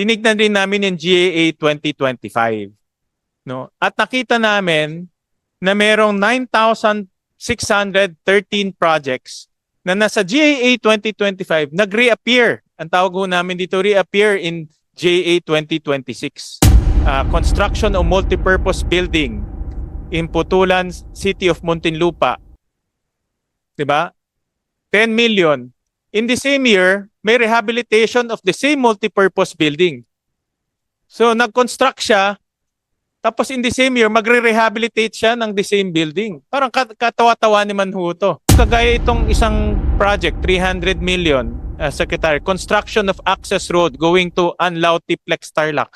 tinignan rin namin yung GAA 2025. No? At nakita namin na merong 9,613 projects na nasa GAA 2025 nag-reappear. Ang tawag ho namin dito, reappear in GAA 2026. Uh, construction of multipurpose building in Putulan, City of Muntinlupa. 'Di ba? 10 million. In the same year, may rehabilitation of the same multipurpose building. So nag-construct siya, tapos in the same year, magre-rehabilitate siya ng the same building. Parang kat- katawa-tawa naman ho to. Kagaya itong isang project, 300 million, uh, Secretary, construction of access road going to Anlao Tiplex Tarlac.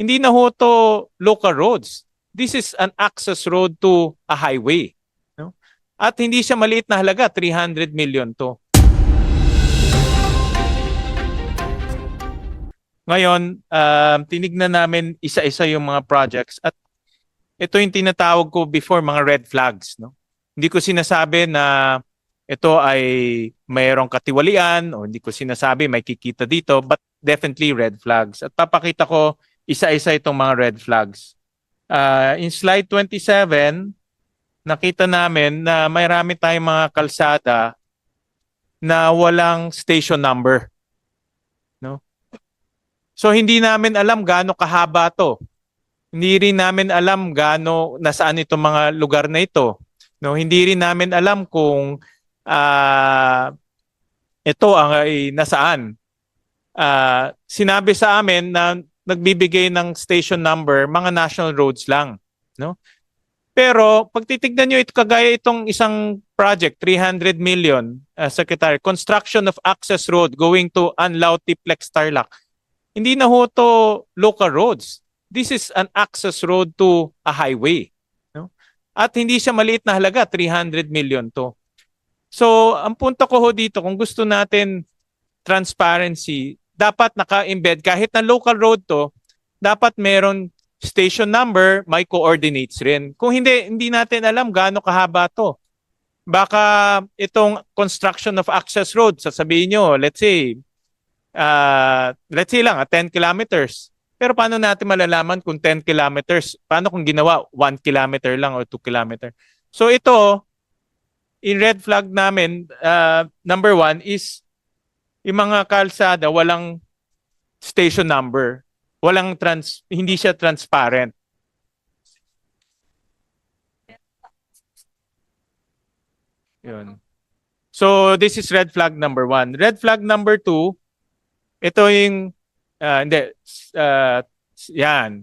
Hindi na ho to local roads. This is an access road to a highway. No? At hindi siya maliit na halaga, 300 million to. Ngayon, um, tinignan namin isa-isa yung mga projects at ito yung tinatawag ko before mga red flags. No? Hindi ko sinasabi na ito ay mayroong katiwalian o hindi ko sinasabi may kikita dito but definitely red flags. At papakita ko isa-isa itong mga red flags. Uh, in slide 27, nakita namin na may rami tayong mga kalsada na walang station number. So hindi namin alam gaano kahaba to. Hindi rin namin alam gaano nasaan itong mga lugar na ito. No, hindi rin namin alam kung ah, ito ang ay nasaan. Ah, sinabi sa amin na nagbibigay ng station number mga national roads lang, no? Pero pag titignan niyo ito kagaya itong isang project 300 million uh, secretary construction of access road going to Anlao Tiplex Tarlac. Hindi na ho to local roads. This is an access road to a highway, no? At hindi siya maliit na halaga, 300 million to. So, ang punto ko ho dito, kung gusto natin transparency, dapat naka-embed kahit na local road to, dapat meron station number, may coordinates rin. Kung hindi, hindi natin alam gaano kahaba to. Baka itong construction of access road, sasabihin nyo, let's say, uh, let's say lang, ah, 10 kilometers. Pero paano natin malalaman kung 10 kilometers? Paano kung ginawa 1 kilometer lang or 2 kilometer? So ito, in red flag namin, uh, number one is yung mga kalsada walang station number. Walang trans, hindi siya transparent. Yun. So this is red flag number one. Red flag number two, ito yung, uh, hindi, uh, yan.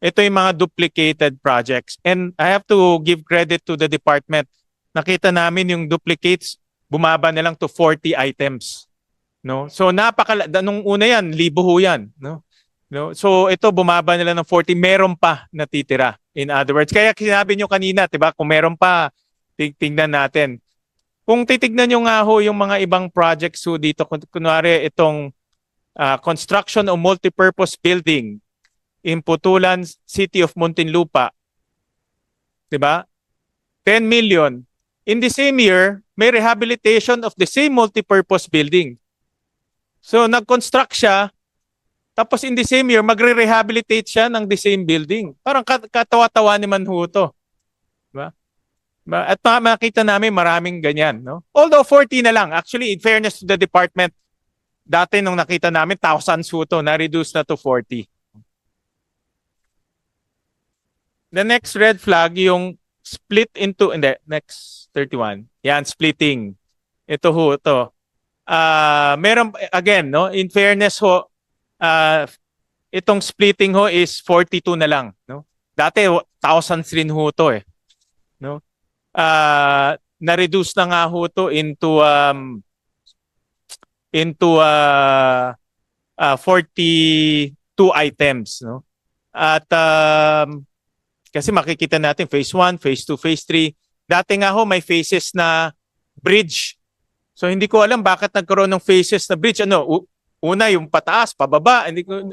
Ito yung mga duplicated projects. And I have to give credit to the department. Nakita namin yung duplicates, bumaba na lang to 40 items. No? So napaka nung una yan, libo ho yan, no? No? So ito bumaba nila ng 40, meron pa natitira. In other words, kaya sinabi nyo kanina, 'di ba? Kung meron pa, ting- tingnan natin. Kung titignan nyo nga ho yung mga ibang projects ho dito, kun- kunwari itong uh, construction of multipurpose building in Putulan, City of Muntinlupa. 'Di ba? 10 million. In the same year, may rehabilitation of the same multipurpose building. So nag-construct siya, tapos in the same year, magre-rehabilitate siya ng the same building. Parang kat- katawa-tawa naman ho to. Diba? Diba? At ma- makita namin maraming ganyan. No? Although 40 na lang. Actually, in fairness to the department, dati nung nakita namin, thousands ho to, na-reduce na to 40. The next red flag, yung split into, hindi, next 31. Yan, splitting. Ito ho, ito uh, meron again no in fairness ho uh, itong splitting ho is 42 na lang no dati thousands rin ho to eh no uh, na-reduce na nga ho to into um into uh, uh 42 items no at um, kasi makikita natin phase 1 phase 2 phase 3 dati nga ho may phases na bridge So hindi ko alam bakit nagkaroon ng phases na bridge. Ano, una yung pataas, pababa, hindi ko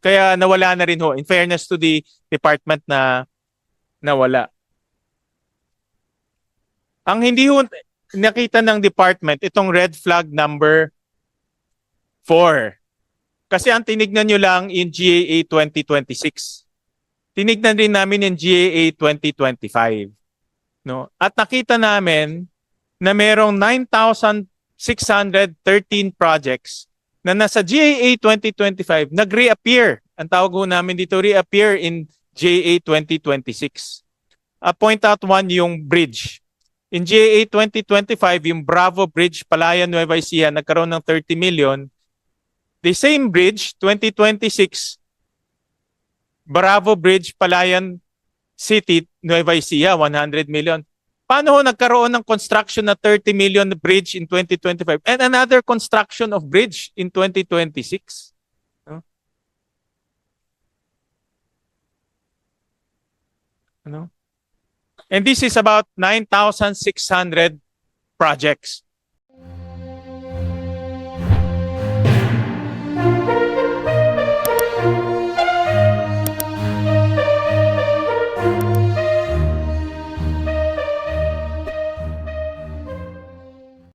kaya nawala na rin ho. In fairness to the department na nawala. Ang hindi ho nakita ng department itong red flag number 4. Kasi ang tinignan nyo lang in GAA 2026. Tinignan din namin in GAA 2025. No? At nakita namin na merong 9,613 projects na nasa GAA 2025 nag-reappear. Ang tawag ho namin dito, reappear in GAA 2026. Uh, point out one yung bridge. In GAA 2025, yung Bravo Bridge, Palayan, Nueva Ecija, nagkaroon ng 30 million. The same bridge, 2026, Bravo Bridge, Palayan City, Nueva Ecija, 100 million. Paano ho nagkaroon ng construction na 30 million bridge in 2025 and another construction of bridge in 2026? No? Ano? And this is about 9,600 projects.